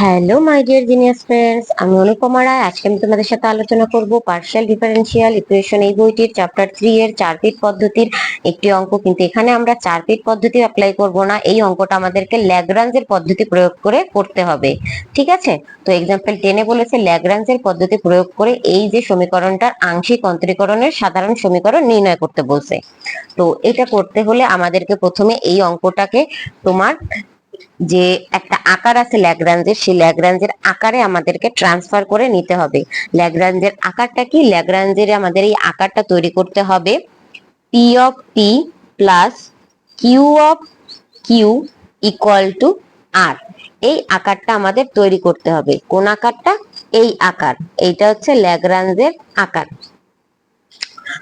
Hello my dear genius friends আমি অনুপমা রায়। আজকে আমি তোমাদের সাথে আলোচনা করব পার্শিয়াল ডিফারেন্সিয়াল ইকুয়েশন এই বইটির চ্যাপ্টার থ্রি এর চার পিট পদ্ধতির একটি অঙ্ক। কিন্তু এখানে আমরা চার পিট পদ্ধতি অ্যাপ্লাই করব না। এই অঙ্কটা আমাদেরকে ল্যাগ্রাঞ্জের পদ্ধতি প্রয়োগ করে করতে হবে। ঠিক আছে? তো এক্সাম্পল টেনে বলেছে ল্যাগ্রাঞ্জের পদ্ধতি প্রয়োগ করে এই যে সমীকরণটার আংশিক অন্তরীকরণের সাধারণ সমীকরণ নির্ণয় করতে বলছে। তো এটা করতে হলে আমাদেরকে প্রথমে এই অঙ্কটাকে তোমার যে একটা আকার আছে ল্যাগ্রাঞ্জের সেই ল্যাগ্রাঞ্জের আকারে আমাদেরকে ট্রান্সফার করে নিতে হবে। ল্যাগ্রাঞ্জের আকারটা কি? ল্যাগ্রাঞ্জের আমাদের এই আকারটা তৈরি করতে হবে P of P plus Q of Q equal to R এই আকারটা আমাদের তৈরি করতে হবে। কোন আকারটা? এই আকার। এইটা হচ্ছে ল্যাগ্রাঞ্জের আকার।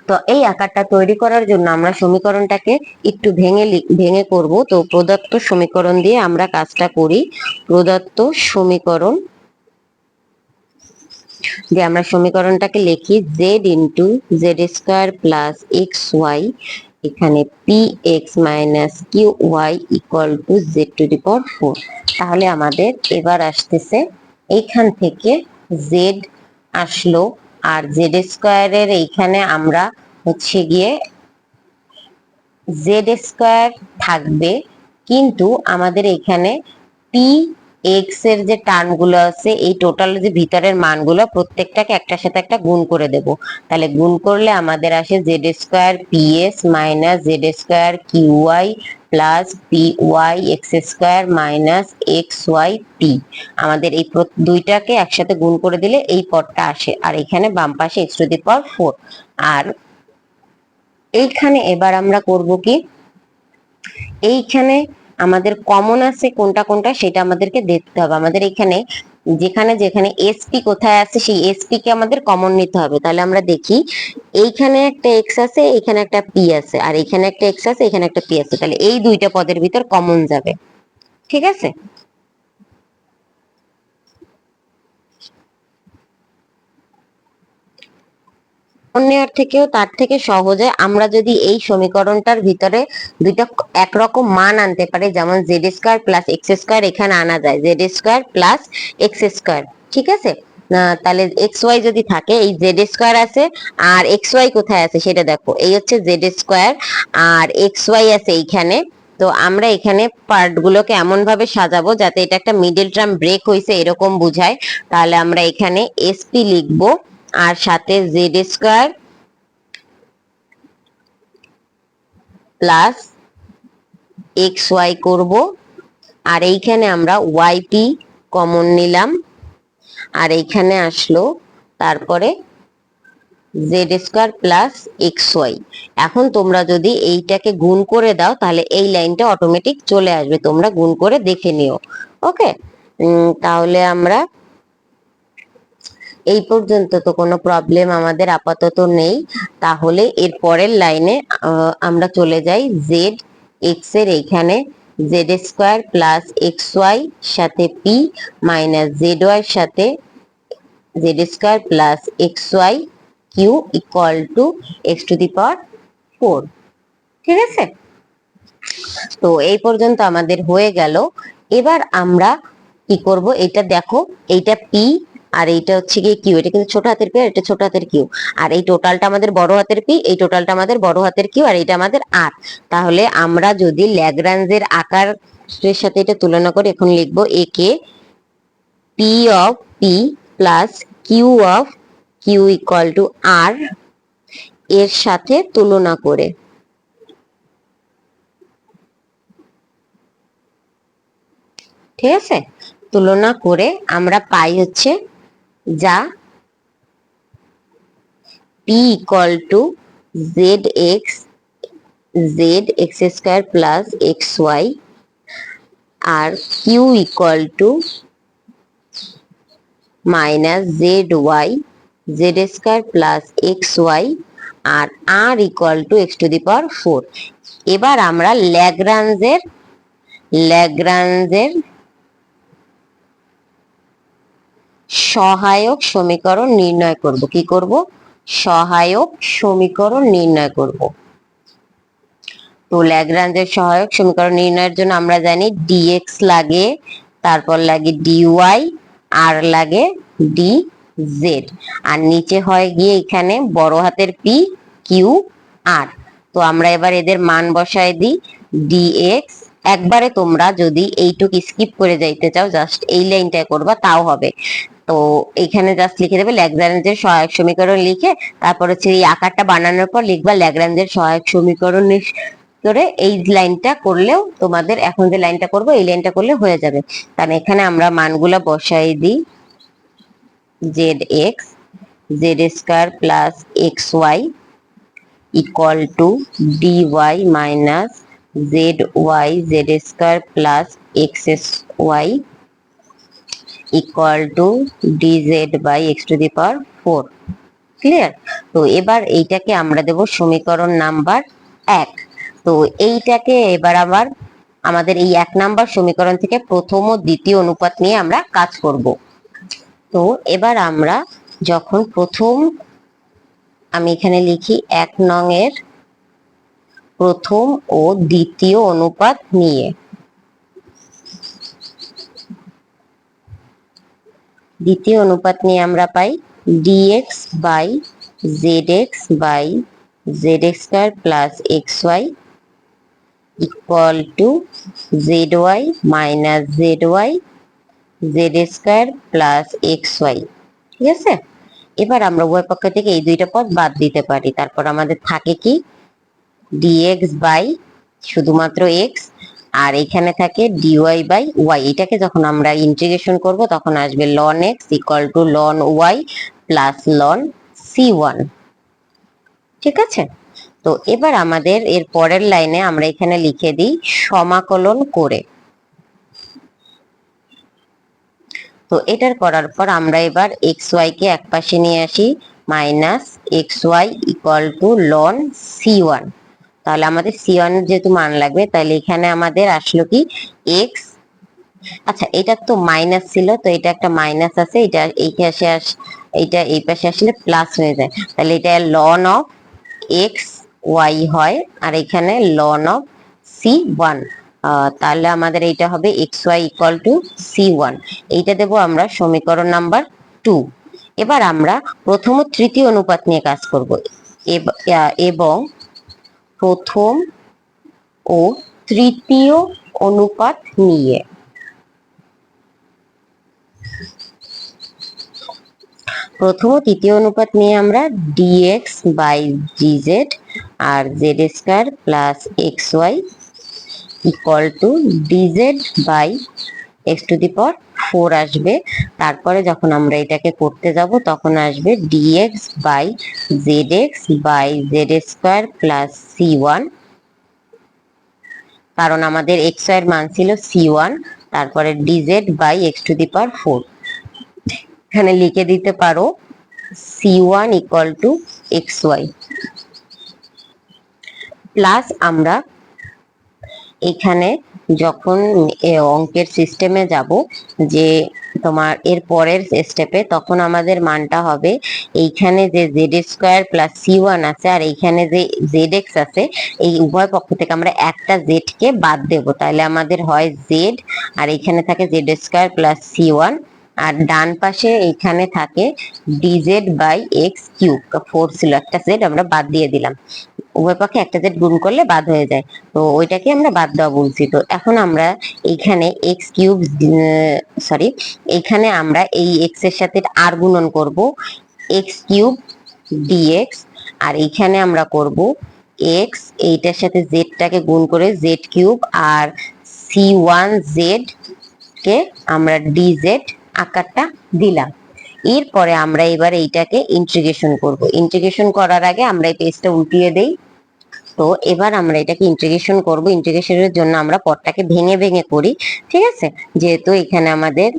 তো এই আকারটা তৈরি করার জন্য আমরা সমীকরণটাকে একটু ভেঙে ভেঙে করব। তো প্রদত্ত সমীকরণ দিয়ে আমরা কাজটা করি। প্রদত্ত সমীকরণ যে আমরা সমীকরণটাকে লিখি Z into Z square plus X Y এখানে P X minus Q Y equal to Z to the power four তাহলে আমাদের এবার আসতেছে, এইখান থেকে জেড আসলো, আর জেড স্কোয়ারের এইখানে আমরা হচ্ছে গিয়ে জেড স্কোয়ার থাকবে, কিন্তু আমাদের এখানে পি এক্সের যে টার্মগুলো আছে, এই টোটাল যে ভিতরের মানগুলো প্রত্যেকটাকে একটার সাথে একটা গুণ করে দেব। তাহলে গুণ করলে আমাদের আসে Z square P S minus Z square Q Y plus P Y X square minus X Y P আমাদের এই দুইটাকে একসাথে গুণ করে দিলে এই পদটা আসে। আর এখানে বাম পাশে X to the power four আর এইখানে এবার আমরা করব কি? এইখানে আমাদের কমন আছে কোনটা কোনটা সেটা আমাদেরকে দেখতে হবে। আমাদের এখানে যেখানে যেখানে এসপি কোথায় আছে সেই এসপি কে আমাদের কমন নিতে হবে। তাহলে আমরা দেখি, এইখানে একটা এক্স আছে, এখানে একটা পি আছে, আর এখানে একটা এক্স আছে, এখানে একটা পি আছে। তাহলে এই দুইটা পদের ভিতর কমন যাবে। ঠিক আছে? নেওয়ার থেকেও তার থেকে সহজে আমরা যদি এই সমীকরণটার ভিতরে দুইটা একরকম মান আনতে পারি, যেমন Z square plus X square এখানে আনা যায় Z square plus X square ঠিক আছে? তাহলে এক্স ওয়াই যদি থাকে, এই জেড স্কোয়ার আছে আর এক্স ওয়াই কোথায় আছে সেটা দেখো, এই হচ্ছে জেড স্কোয়ার আর এক্স ওয়াই আছে এইখানে, তো আমরা এখানে পার্ট গুলোকে এমন ভাবে সাজাবো যাতে এটা একটা মিডল টার্ম ব্রেক হয়েছে এরকম বুঝায়, তাহলে আমরা এখানে এসপি লিখব আর সাথে Z square plus X Y করব। আর এইখানে আমরা ওয়াইপি কমন নিলাম। আর এইখানে আসলো তারপরে Z square plus X Y এখন তোমরা যদি এইটাকে গুণ করে দাও, তাহলে এই লাইনটা অটোমেটিক চলে আসবে। তোমরা গুণ করে দেখে নিও। ওকে তাহলে আমরা এই পর্যন্ত তো কোনো প্রবলেম আমাদের আপাতত নেই। তাহলে এর পরের লাইনে আমরা চলে যাই জেড এক্সের এইখানে। Z square plus X Y সাথে পি মাইনাস জেড ওয়াই সাথে Z square plus X Y Q equal to X to the power four ঠিক আছে? তো এই পর্যন্ত আমাদের হয়ে গেল। এবার আমরা কি করব? এটা দেখো, এইটা পি আর এইটা হচ্ছে গিয়ে কিউ, এটা কিন্তু ছোট হাতের পি আর এটা ছোট হাতের কিউ। আর এই টোটালটা আমাদের বড় হাতের পি এই টোটালটা আমাদের বড় হাতের কিউ আর এটা আমাদের আর। তাহলে আমরা যদি ল্যাগ্রাঞ্জের আকারের সাথে এটা তুলনা করি এখন লিখব এ কে P of P plus Q of Q equal to R এর সাথে তুলনা করে। ঠিক আছে? তুলনা করে আমরা পাই হচ্ছে যা P equal to Z X Z X square plus X Y R Q equal to minus Z Y Z square plus X Y R R equal to X to the power four এবার আমরা ল্যাগ্রাঞ্জের ল্যাগ্রাঞ্জের সহায়ক সমীকরণ নির্ণয় করব। কি করব? সহায়ক সমীকরণ নির্ণয় করব। তো ল্যাগ্রাঞ্জের সহায়ক সমীকরণ নির্ণয়ের জন্য আমরা জানি ডিএক্স লাগে, তারপর লাগে ওয়াই আর লাগে ডি জেড আর নিচে হয় গিয়ে এখানে বড় হাতের পি কিউ আর তো আমরা এবার এদের মান বসায় দিই এক্স একবারে তোমরা যদি এইটুক স্কিপ করে যাইতে চাও জাস্ট এই লাইনটা করবা, তাও হবে। তো এখানে জাস্ট লিখে দেবে ল্যাগ্রাঞ্জের সহায়ক সমীকরণ লিখে তারপর হচ্ছে এই আকারটা বানানোর পর লিখবা ল্যাগ্রাঞ্জের সহায়ক সমীকরণ করে এই লাইনটা করলেও তোমাদের এখন যে লাইনটা করব এই লাইনটা করলে হয়ে যাবে। কারণ এখানে আমরা মানগুলা বসাই দিই। Z X Z square plus X Y equal to D Y minus Z Y Z square plus X S Y equal to D Z by X to the power four clear তো এবার এইটাকে আমরা দেব সমীকরণ number এক। তো এইটাকে এবার আবার আমাদের এই এক নাম্বার সমীকরণ থেকে প্রথম ও দ্বিতীয় অনুপাত নিয়ে আমরা কাজ করব। তো এবার আমরা যখন প্রথম আমি এখানে লিখি এক নং এর প্রথম ও দ্বিতীয় অনুপাত নিয়ে। দ্বিতীয় অনুপাত নিয়ে আমরা পাই D X by Z X by Z X square plus X Y equal to Z Y minus Z Y Z square plus X Y ঠিক আছে? এবার আমরা উভয় পক্ষ থেকে এই দুইটা পদ বাদ দিতে পারি। তারপর আমাদের থাকে কি? ডিএক্স বাই শুধুমাত্র এক্স আর এখানে থাকে ডিওয়াই বাই ওয়াই এটাকে যখন আমরা ইন্টিগ্রেশন করব, তখন আসবে ln X equal to ln Y plus ln C one ঠিক আছে? তো এবার আমাদের এর পরের লাইনে আমরা এখানে লিখে দিই সমাকলন করে। তো এটার করার পর আমরা এবার এক্স ওয়াই কে এক পাশে নিয়ে আসি minus X Y equal to ln C one তাহলে আমাদের সি ওয়ান যেহেতু মান লাগবে, তাহলে এখানে আমাদের আসলো কি? এক্স আচ্ছা এটা তো মাইনাস ছিল, তো এটা একটা মাইনাস আছে, এটা এই পাশে আস, এটা এই পাশে আসলে প্লাস হয়ে যায়। তাহলে এটা লন অফ এক্স ওয়াই হয়, আর এখানে লন অফ সি ওয়ান তাহলে আমাদের এইটা হবে X Y equal to C one এইটা দেবো আমরা সমীকরণ নাম্বার টু এবার আমরা প্রথম তৃতীয় অনুপাত নিয়ে কাজ করব। এবং প্রথম ও তৃতীয় অনুপাত নিয়ে। প্রথম ও তৃতীয় অনুপাত নিয়ে আমরা D X by D Z R Z square plus X Y equal to D Z by X to the power four আসবে। তারপরে যখন আমরা এটাকে করতে যাব, তখন আসবে D X by Z X by Z square plus C one কারণ আমাদের এক্সের মান ছিল সি ওয়ান তারপরে D Z by X to the power four এখানে লিখে দিতে পারো C one equal to X Y plus আমরা এখানে যখন অঙ্কের সিস্টেমে যাব, যে তোমার এর পরের স্টেপে তখন আমাদের মানটা হবে এইখানে যে Z square plus C one আছে আর এইখানে যে জেড এক্স আছে, এই উভয় পক্ষ থেকে আমরা একটা জেড কে বাদ দেব। তাহলে আমাদের হয় জেড আর এখানে থাকে Z square plus C one আর ডান পাশে এইখানে থাকে D Z by X cube four ছিল একটা জেড আমরা বাদ দিয়ে দিলাম। উভয় পক্ষে একটা জেড গুণ করলে বাদ হয়ে যায়। তো ওইটাকে আমরা বাদ দেওয়া বলছি। তো এখন আমরা এইখানে এক্স কিউব সরি এইখানে আমরা এই এক্সের সাথে আর গুণন করব এক্স কিউব ডিএক্স আর এইখানে আমরা করব এক্স এইটার সাথে জেডটাকে গুণ করে জেড কিউব আর সি ওয়ান জেড কে আমরা ডিজেড আকারটা দিলাম। এরপরে আমরা এবার এইটাকে ইন্টিগ্রেশন করব। ইন্টিগ্রেশন করার আগে আমরা এই পেজটা উল্টিয়ে দেই। তো এবার আমরা এটাকে ইন্টিগ্রেশন করব। ইন্টিগ্রেশনের জন্য আমরা পদটাকে ভেঙে ভেঙে করি, ঠিক আছে? যেহেতু এখানে আমাদের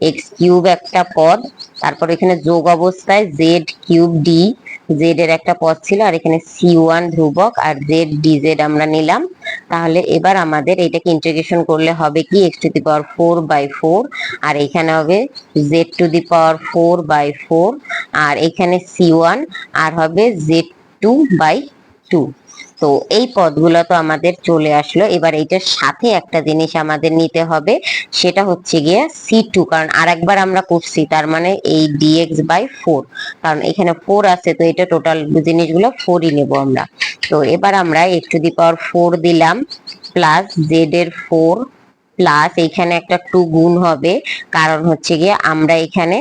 এক্স কিউব একটা পদ, তারপর এখানে যোগ অবস্থায় জেড কিউব ডি জেড এর একটা পদ ছিল, আর এখানে সি ওয়ান ধ্রুবক আর জেড ডি জেড আমরা নিলাম। তাহলে এবার আমাদের এটাকে ইন্টিগ্রেশন করলে হবে কি? X to the power four by four আর এখানে হবে Z to the power four by four আর এখানে সি ওয়ান আর হবে জেড টু বাই টু। তো এই পদগুলো তো আমাদের চলে আসলো। এবার এইটার সাথে একটা জিনিস আমাদের নিতে হবে, সেটা হচ্ছে গিয়ে সি টু কারণ আরেকবার আমরা করছি, তার মানে এই ডিএক্স বাই ফোর কারণ এখানে ফোর আছে, তো এটা টোটাল জিনিসগুলো ফোরই নেব আমরা। তো এবার আমরা X to the power four দিলাম প্লাস জেড এর ফোর প্লাস এখানে একটা টু গুণ হবে, কারণ হচ্ছে গিয়ে আমরা এখানে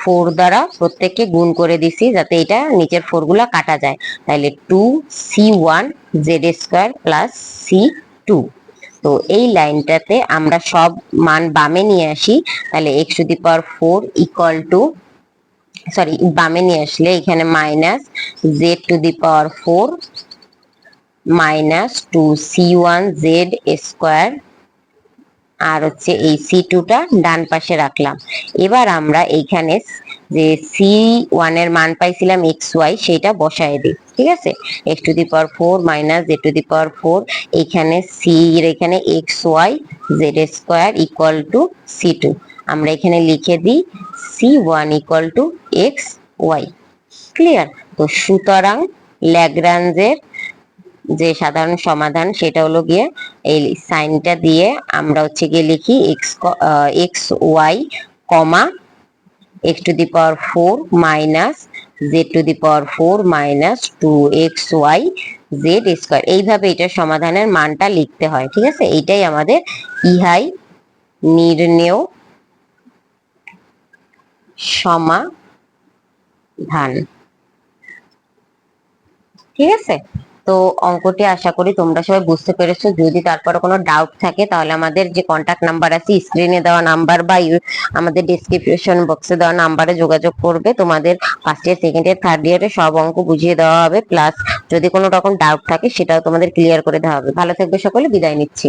ফোর দ্বারা প্রত্যেককে গুণ করে দিছি যাতে এটা নিচের ফোরগুলা কাটা যায়। তাহলে two C one Z square plus C two তো এই লাইনটাতে আমরা সব মান বামে নিয়ে আসি। তাহলে X to the power four equal to sorry বামে নিয়ে আসলে এখানে minus Z to the power four minus two C one Z square আর হচ্ছে এই সি টুটা ডান পাশে রাখলাম। এবার আমরা এইখানে যে সি ওয়ানের মান পাইছিলাম এক্স ওয়াই সেটা বসায় দিই, ঠিক আছে? X to the power four minus Z to the power four এখানে সি এর এখানে X Y Z square equal to C two আমরা এখানে লিখে দিই C one equal to X Y clear তো সুতরাং ল্যাগ্রাঞ্জের যে সাধারণ সমাধান, সেটা হলো গিয়ে এই সাইনটা দিয়ে আমরা হচ্ছে গিয়ে লিখি X X Y comma X to the power four minus Z to the power four minus two X Y Z square. এইভাবে এটার সমাধানের মানটা লিখতে হয়, ঠিক আছে? এইটাই আমাদের ইহাই নির্ণেয় সমাধান, ঠিক আছে? তো অঙ্কটি আশা করি তোমরা সবাই বুঝতে পেরেছ। যদি তারপরে কোনো ডাউট থাকে, তাহলে আমাদের যে কন্ট্যাক্ট নাম্বার আছে স্ক্রিনে দেওয়া নাম্বার বা আমাদের ডিসক্রিপশন বক্সে দেওয়া নাম্বারে যোগাযোগ করবে। তোমাদের first year second year third ইয়ারে সব অঙ্ক বুঝিয়ে দেওয়া হবে। প্লাস যদি কোনো রকম ডাউট থাকে, সেটাও তোমাদের ক্লিয়ার করে দেওয়া হবে। ভালো থাকবে সকলে, বিদায় নিচ্ছি।